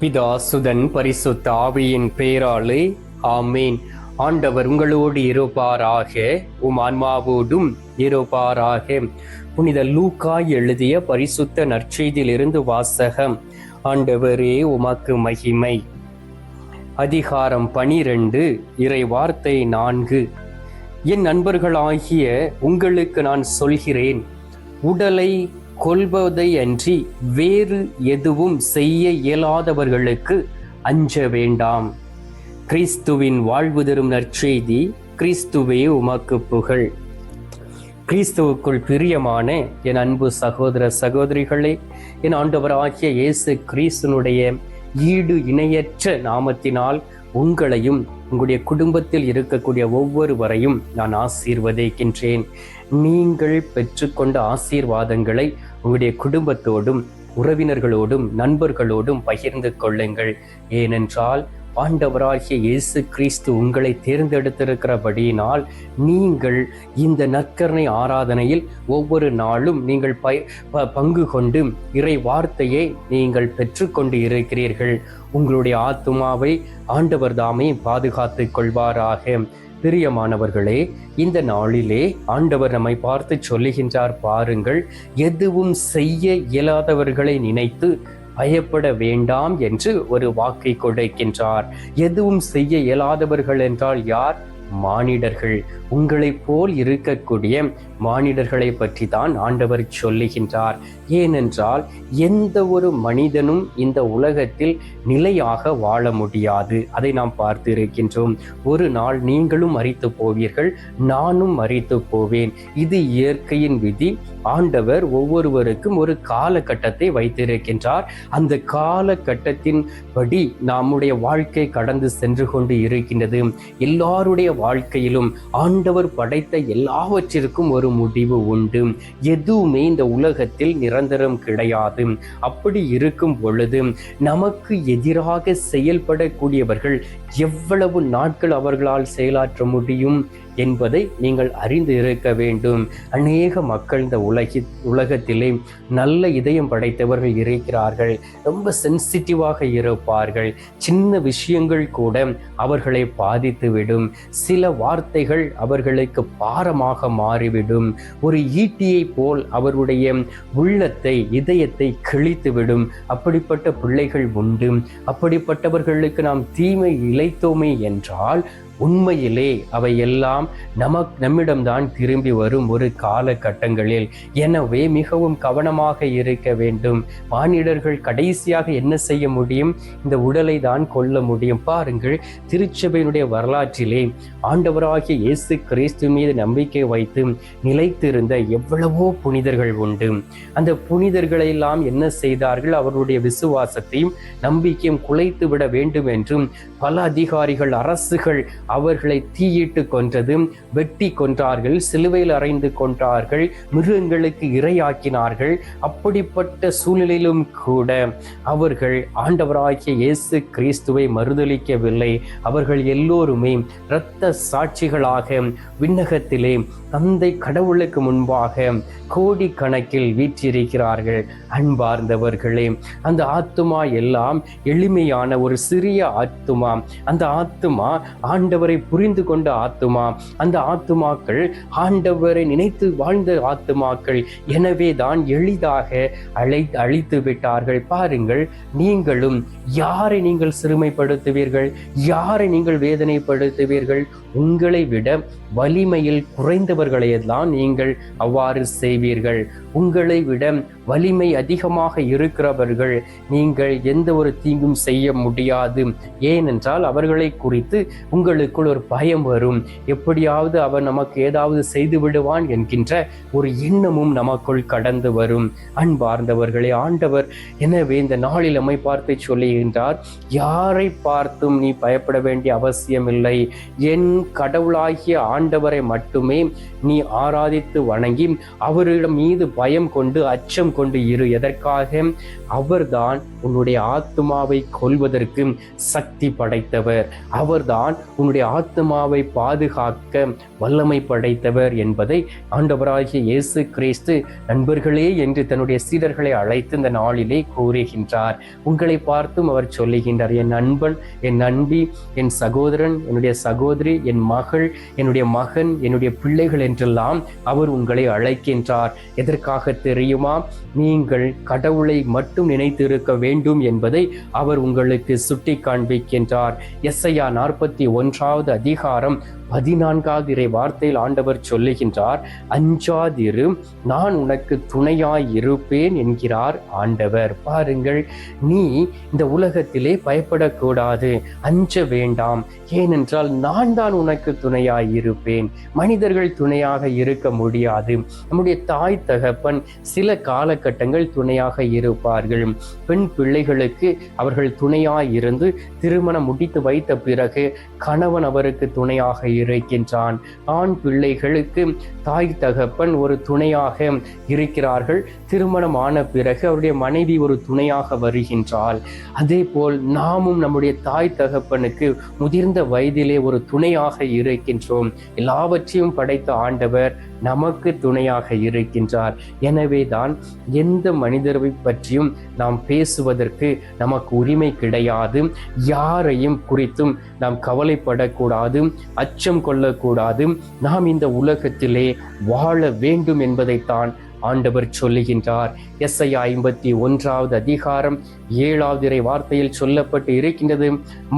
பிதா சுதன் பரிசுத்த ஆவியின் பேராலே ஆமேன். ஆண்டவர் உங்களோடு இருப்பாராக உம் ஆன்மாவோடும் இருப்பாராக. புனித லூக்கா எழுதிய பரிசுத்த நற்செய்தியிலிருந்து வாசகம் ஆண்டவரே உமக்கு மகிமை. அதிகாரம் பனிரெண்டு இறை வார்த்தை நான்கு. என் நண்பர்களாகிய உங்களுக்கு நான் சொல்கிறேன் உடலை கொள்வதை அன்றி வேறு எதுவும் செய்ய இயலாதவர்களுக்கு அஞ்ச வேண்டாம். கிறிஸ்துவின் வாழ்வு தரும் நற்செய்தி கிறிஸ்துவே உமக்கு புகழ். கிறிஸ்துவுக்குள் பிரியமான என் அன்பு சகோதர சகோதரிகளே என் ஆண்டவராகிய இயேசு கிறிஸ்துனுடைய ஈடு இணையற்ற நாமத்தினால் உங்களையும் உங்களுடைய குடும்பத்தில் இருக்கக்கூடிய ஒவ்வொருவரையும் நான் ஆசீர்வதிக்கின்றேன். நீங்கள் பெற்றுக்கொண்ட ஆசீர்வாதங்களை உங்களுடைய குடும்பத்தோடும் உறவினர்களோடும் நண்பர்களோடும் பகிர்ந்து கொள்ளுங்கள். ஏனென்றால் ஆண்டவராகிய இயேசு கிறிஸ்து உங்களை தேர்ந்தெடுத்திருக்கிறபடியினால் நீங்கள் இந்த நற்கரணை ஆராதனையில் ஒவ்வொரு நாளும் நீங்கள் ப ப- பங்கு கொண்டு இறை வார்த்தையை நீங்கள் பெற்றுக்கொண்டு இருக்கிறீர்கள். உங்களுடைய ஆத்துமாவை ஆண்டவர் தாமே பாதுகாத்துக் கொள்வாராக. பிரியமானவர்களே இந்த நாளிலே ஆண்டவர் நம்மை பார்த்து சொல்லுகின்றார் பாருங்கள் எதுவும் செய்ய இயலாதவர்களை நினைத்து பயப்பட வேண்டாம் என்று ஒரு வாக்கை கொடுக்கின்றார். எதுவும் செய்ய இயலாதவர்கள் என்றால் யார்? மானிடர்கள். உங்களைப் போல் இருக்கக்கூடிய மானிடர்களை பற்றி தான் ஆண்டவர் சொல்லுகின்றார். ஏனென்றால் எந்த ஒரு மனிதனும் இந்த உலகத்தில் நிலையாக வாழ முடியாது. அதை நாம் பார்த்து இருக்கின்றோம் ஒரு நாள் நீங்களும் மறித்து போவீர்கள் நானும் மறித்து போவேன். இது இயற்கையின் விதி. ஆண்டவர் ஒவ்வொருவருக்கும் ஒரு காலகட்டத்தை வைத்திருக்கின்றார். அந்த காலகட்டத்தின் படி நம்முடைய வாழ்க்கை கடந்து சென்று கொண்டு இருக்கின்றது. எல்லாருடைய வாழ்க்கையிலும் ஆண்டவர் படைத்த எல்லாவற்றிற்கும் ஒரு முடிவு உண்டு. எதுவுமே இந்த உலகத்தில் நிரந்தரம் கிடையாது. அப்படி இருக்கும் பொழுது நமக்கு எதிராக செயல்படக்கூடியவர்கள் எவ்வளவு நாட்கள் அவர்களால் செயலாற்ற முடியும்? என்பதை நீங்கள் அறிந்து இருக்க வேண்டும். அநேக மக்கள் இந்த உலகி உலகத்திலே நல்ல இதயம் படைத்தவர்கள் இருக்கிறார்கள். ரொம்ப சென்சிட்டிவாக இருப்பார்கள். சின்ன விஷயங்கள் கூட அவர்களை பாதித்துவிடும் சில வார்த்தைகள் அவர்களுக்கு பாரமாக மாறிவிடும். ஒரு ஈட்டியை போல் அவருடைய உள்ளத்தை இதயத்தை கிழித்துவிடும் அப்படிப்பட்ட பிள்ளைகள் உண்டு. அப்படிப்பட்டவர்களுக்கு நாம் தீமை இழைத்தோமே என்றால் உண்மையிலே அவை எல்லாம் நமக் நம்மிடம்தான் திரும்பி வரும் ஒரு காலகட்டங்களில். எனவே மிகவும் கவனமாக இருக்க வேண்டும். மானிடர்கள் கடைசியாக என்ன செய்ய முடியும்? இந்த உடலை தான் கொல்ல முடியும். பாருங்கள் திருச்சபையினுடைய வரலாற்றிலே ஆண்டவராகிய இயேசு கிறிஸ்து மீது நம்பிக்கை வைத்து நிலைத்திருந்த எவ்வளவோ புனிதர்கள் உண்டு. அந்த புனிதர்களை எல்லாம் என்ன செய்தார்கள்? அவருடைய விசுவாசத்தையும் நம்பிக்கையும் குலைத்து விட வேண்டும் என்றும் பல அதிகாரிகள் அரசுகள் அவர்களை தீயிட்டு கொன்றது வெட்டி கொன்றார்கள் சிலுவையில் அறைந்து கொன்றார்கள் மிருகங்களுக்கு இரையாக்கினார்கள். அப்படிப்பட்ட சூழ்நிலையிலும் கூட அவர்கள் ஆண்டவராகிய இயேசு கிறிஸ்துவை மறுதலிக்கவில்லை. அவர்கள் எல்லோருமே இரத்த சாட்சிகளாக விண்ணகத்திலே தந்தை கடவுளுக்கு முன்பாக கோடி கணக்கில் வீற்றிருக்கிறார்கள். அன்பார்ந்தவர்களே அந்த ஆத்துமா எல்லாம் எளிமையான ஒரு சிறிய ஆத்துமா. அந்த ஆத்துமா ஆண்ட ஆண்டவரை புரிந்து கொண்ட ஆத்துமா அந்த ஆத்துமாக்கள் ஆண்டவரை நினைத்து வாழ்ந்த ஆத்துமாக்கள். எனவே தான் எளிதாக அழை அழித்து விட்டார்கள். பாருங்கள் நீங்களும் யாரை நீங்கள் சிறுமைப்படுத்துவீர்கள்? யாரை நீங்கள் வேதனைப்படுத்துவீர்கள்? உங்களை விட வலிமையில் குறைந்தவர்களையெல்லாம் நீங்கள் அவ்வாறு செய்வீர்கள். உங்களை விட வலிமை அதிகமாக இருக்கிறவர்கள் நீங்கள் எந்த ஒரு தீங்கும் செய்ய முடியாது. ஏனென்றால் அவர்களை குறித்து உங்களுக்குள் ஒரு பயம் வரும். எப்படியாவது அவன் நமக்கு ஏதாவது செய்து விடுவான் என்கின்ற ஒரு எண்ணமும் நமக்குள் கடந்து வரும். அன்பார்ந்தவர்களே ஆண்டவர் எனவே இந்த நாளில் அமை பார்த்து சொல்லுகின்றார் யாரை பார்த்தும் நீ பயப்பட வேண்டிய அவசியமில்லை. என் கடவுளாகிய ஆண்டவரை மட்டுமே நீ ஆராதித்து வணங்கி அவரிடம் மீது பயம் கொண்டு அச்சம் கொண்டு இரு. எதற்காக? அவர்தான் உன்னுடைய ஆத்மாவை கொள்வதற்கு சக்தி படைத்தவர். அவர்தான் உன்னுடைய ஆத்மாவை பாதுகாக்க வல்லமை படைத்தவர் என்பதை ஆண்டவராகிய இயேசு கிறிஸ்து நண்பர்களே என்று தன்னுடைய சீடர்களை அழைத்து இந்த நாளிலே கூறுகின்றார். உங்களை பார்த்தும் அவர் சொல்லுகின்றார் என் நண்பன் என் நண்பி என் சகோதரன் என்னுடைய சகோதரி என் மகள் என்னுடைய மகன் என்னுடைய பிள்ளைகள் என்றெல்லாம் அவர் உங்களை அழைக்கின்றார். எதற்காக தெரியுமா? நீங்கள் கடவுளை மட்டும் நினைத்திருக்க வேண்டும் என்பதை அவர் உங்களுக்கு சுட்டி காண்பிக்கின்றார் எஸ்ஐயா நாற்பத்தி ஒன்றாவது அதிகாரம் பதினான்காவது இறை வார்த்தையில் ஆண்டவர் சொல்லுகின்றார் அஞ்சாதிரு நான் உனக்கு துணையாய் இருப்பேன் என்கிறார் ஆண்டவர். பாருங்கள் நீ இந்த உலகத்திலே பயப்படக்கூடாது அஞ்ச வேண்டாம். ஏனென்றால் நான் தான் உனக்கு துணையாய் இருப்பேன் மனிதர்கள் துணையாக இருக்க முடியாது. நம்முடைய தாய் தகப்பன் சில காலகட்டங்கள் துணையாக இருப்பார்கள். பெண் பிள்ளைகளுக்கு அவர்கள் துணையாய் இருந்து திருமணம் முடித்து வைத்த பிறகு கணவன் அவருக்கு துணையாக இருக்கின்றான். ஆண் பிள்ளைகளுக்கு தாய் தகப்பன் ஒரு துணையாக இருக்கிறார்கள். திருமணம் ஆன பிறகு அவருடைய மனைவி ஒரு துணையாக வருகின்றாள். அதே போல் நாமும் நம்முடைய தாய் தகப்பனுக்கு முதிர்ந்த வயதிலே ஒரு துணையாக இருக்கின்றோம். எல்லாவற்றையும் படைத்த ஆண்டவர் நமக்கு துணையாக இருக்கின்றார். எனவே தான் எந்த மனிதரை பற்றியும் நாம் பேசுவதற்கு நமக்கு உரிமை கிடையாது. யாரையும் குறித்தும் நாம் கவலைப்படக்கூடாது அச்சம் கொள்ளக்கூடாது. நாம் இந்த உலகத்திலே வாழ வேண்டும் என்பதைத்தான் ஆண்டவர் சொல்லுகின்றார். எஸ்ஐ ஐம்பத்தி ஒன்றாவது அதிகாரம் ஏழாவது இறை வார்த்தையில் சொல்லப்பட்டு இருக்கின்றது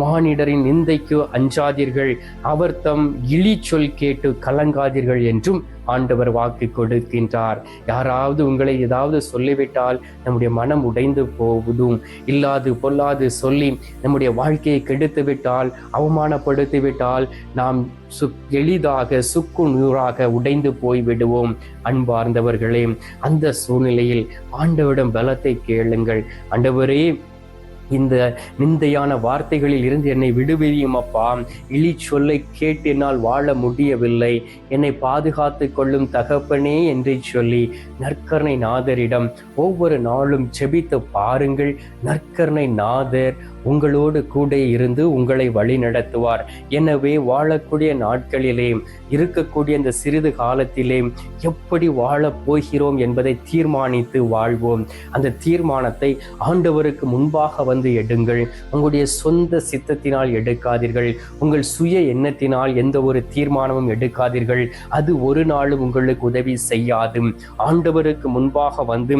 மானிடரின் நிந்தைக்கு அஞ்சாதீர்கள் அவர் தம் இழி சொல் கேட்டு கலங்காதீர்கள் என்றும் ஆண்டவர் வாக்கு கொடுக்கின்றார். யாராவது உங்களை ஏதாவது சொல்லிவிட்டால் நம்முடைய மனம் உடைந்து போவதும் இல்லாது பொல்லாது சொல்லி நம்முடைய வாழ்க்கையை கெடுத்து விட்டால் அவமானப்படுத்தி விட்டால் நாம் சு எளிதாக சுக்கு நூறாக உடைந்து போய் விடுவோம் அன்பார்ந்தவர்களே அந்த சூழ்நிலையில் ஆண்டவரிடம் பலத்தை கேளுங்கள். ஆண்டவரே இந்த நிந்தையான வார்த்தைகளில் இருந்து என்னை விடுவியும் அப்பா. இழி சொல்லை கேட்டு என்னால் வாழ முடியவில்லை. என்னை பாதுகாத்து கொள்ளும் தகப்பனே என்று சொல்லி நற்கர்ணை நாதரிடம் ஒவ்வொரு நாளும் செபித்து பாருங்கள். நற்கர்ணை நாதர் உங்களோடு கூட இருந்து உங்களை வழி நடத்துவார். எனவே வாழக்கூடிய நாட்களிலே இருக்கக்கூடிய இந்த சிறிது காலத்திலே எப்படி வாழப் போகிறோம் என்பதை தீர்மானித்து வாழ்வோம். அந்த தீர்மானத்தை ஆண்டவருக்கு முன்பாக வந்து எடுங்கள். உங்களுடைய சொந்த சித்தத்தினால் எடுக்காதீர்கள். உங்கள் சுய எண்ணத்தினால் எந்த ஒரு தீர்மானமும் எடுக்காதீர்கள். அது ஒரு நாளும் உங்களுக்கு உதவி செய்யாது. ஆண்டவருக்கு முன்பாக வந்து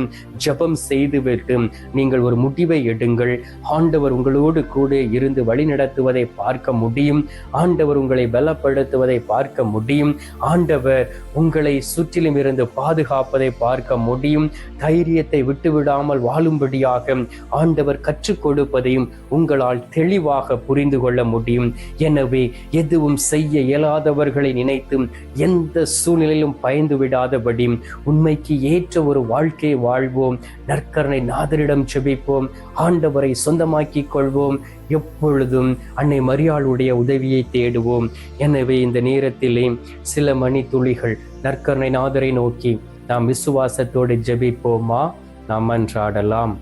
ஜெபம் செய்துவிட்டு நீங்கள் ஒரு முடிவை எடுங்கள். ஆண்டவர் உங்களுக்கு உங்களோடு கூட இருந்து வழிநடத்துவதை பார்க்க முடியும். ஆண்டவர் உங்களை பலப்படுத்துவதை பார்க்க முடியும். ஆண்டவர் உங்களை சுற்றிலும் இருந்து பாதுகாப்பதை பார்க்க முடியும். தைரியத்தை விட்டுவிடாமல் வாழும்படியாக ஆண்டவர் கற்றுக் கொடுப்பதையும் உங்களால் தெளிவாக புரிந்து கொள்ள முடியும். எனவே எதுவும் செய்ய இயலாதவர்களை நினைத்தும் எந்த சூழ்நிலையிலும் பயந்து விடாதபடி உண்மைக்கு ஏற்ற ஒரு வாழ்க்கை வாழ்வோம். நற்கரனை நாதரிடம் செபிப்போம். ஆண்டவரை சொந்தமாக்கிக் கொள்வோம். எப்பொழுதும் அன்னை மரியாளுடைய உதவியை தேடுவோம். எனவே இந்த நேரத்திலே சில மணி துளிகள் நற்கருணை நாதரை நோக்கி நாம் விசுவாசத்தோடு ஜெபிப்போமா? நாம் அன்றாடலாம்.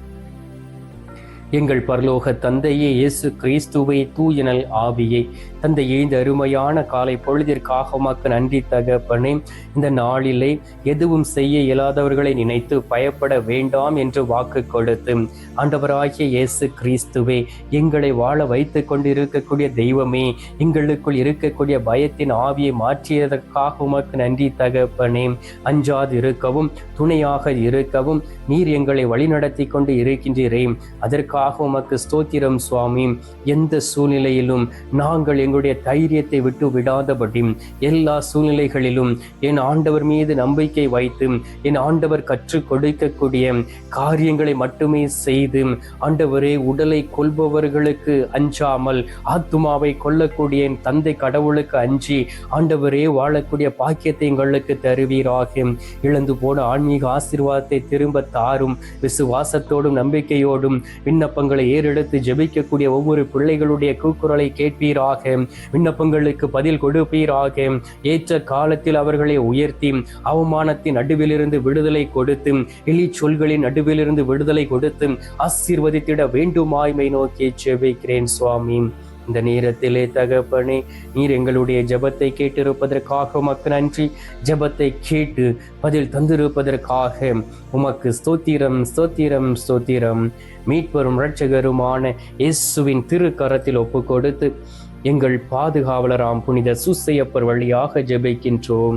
எங்கள் பரலோக தந்தையே இயேசு கிறிஸ்துவை தூயனல் ஆவியை. தந்தையே இந்த அருமையான காலை பொழுதிற்காக உமக்கு நன்றி தகப்பனே. இந்த நாளிலே எதுவும் செய்ய இயலாதவர்களை நினைத்து பயப்பட வேண்டாம் என்று வாக்கு கொடுத்து ஆண்டவராகிய இயேசு கிறிஸ்துவே எங்களை வாழ வைத்து கொண்டு இருக்கக்கூடிய தெய்வமே எங்களுக்குள் இருக்கக்கூடிய பயத்தின் ஆவியை மாற்றியதற்காக உமக்கு நன்றி தகப்பனே. அஞ்சாது இருக்கவும் துணையாக இருக்கவும் நீர் எங்களை வழிநடத்தி கொண்டு இருக்கின்றீரே. அதற்காக உமக்கு ஸ்தோத்திரம் சுவாமி. எந்த சூழ்நிலையிலும் நாங்கள் எங்களுடைய தைரியத்தை விட்டு விடாதபடி எல்லா சூழ்நிலைகளிலும் என் ஆண்டவர் மீது நம்பிக்கை வைத்து என் ஆண்டவர் கற்றுக் கொடுக்கக்கூடிய காரியங்களை மட்டுமே செய்து ஆண்டவரே உடலை கொள்பவர்களுக்கு அஞ்சாமல் ஆத்துமாவை கொல்லக்கூடிய என் தந்தை கடவுளுக்கு அஞ்சி ஆண்டவரே வாழக்கூடிய பாக்கியத்தை எங்களுக்கு தருவீராக. இழந்து போன ஆன்மீக ஆசீர்வாதத்தை திரும்ப தாரும் விசுவாசத்தோடும் நம்பிக்கையோடும் இன்னும் விண்ணப்பங்களை ஏறெடுத்து ஜெபிக்கக்கூடிய ஒவ்வொரு பிள்ளைகளுடைய கூக்குரலை கேட்பீராக. விண்ணப்பங்களுக்கு பதில் கொடுப்பீராக. ஏற்ற காலத்தில் அவர்களை உயர்த்தி அவமானத்தின் நடுவிலிருந்து விடுதலை கொடுத்து இழி சொல்களின் நடுவிலிருந்து விடுதலை கொடுத்து ஆசீர்வதித்திட வேண்டுமாய்மை நோக்கி ஜெபிக்கிறேன் சுவாமி. இந்த நேரத்திலே தகப்பனே நீர் எங்களுடைய ஜெபத்தை கேட்டிருப்பதற்காக உமக்கு நன்றி. ஜெபத்தை கேட்டு பதில் தந்திருப்பதற்காக உமக்கு ஸ்தோத்திரம் ஸ்தோத்திரம் ஸ்தோத்திரம். மீட்பெரும் இரட்சகருமான இயேசுவின் திருக்கரத்தில் ஒப்பு கொடுத்து எங்கள் பாதுகாவலராம் புனித சுசையப்பர் வழியாக ஜெபிக்கின்றோம்.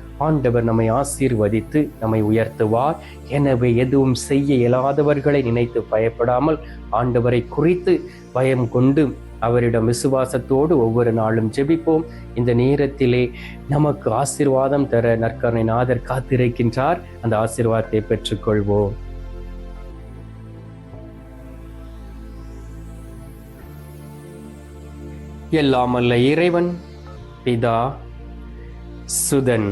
ஆண்டவர் நம்மை ஆசீர்வதித்து நம்மை உயர்த்துவார். எனவே எதுவும் செய்ய இயலாதவர்களை நினைத்து பயப்படாமல் ஆண்டவரை குறித்து பயம் கொண்டு அவரிடம் விசுவாசத்தோடு ஒவ்வொரு நாளும் ஜெபிப்போம். இந்த நேரத்திலே நமக்கு ஆசீர்வாதம் தர நற்கருணை நாதர் காத்திருக்கின்றார். அந்த ஆசீர்வாதத்தை பெற்றுக்கொள்வோம். எல்லாமல்ல இறைவன் பிதா சுதன்.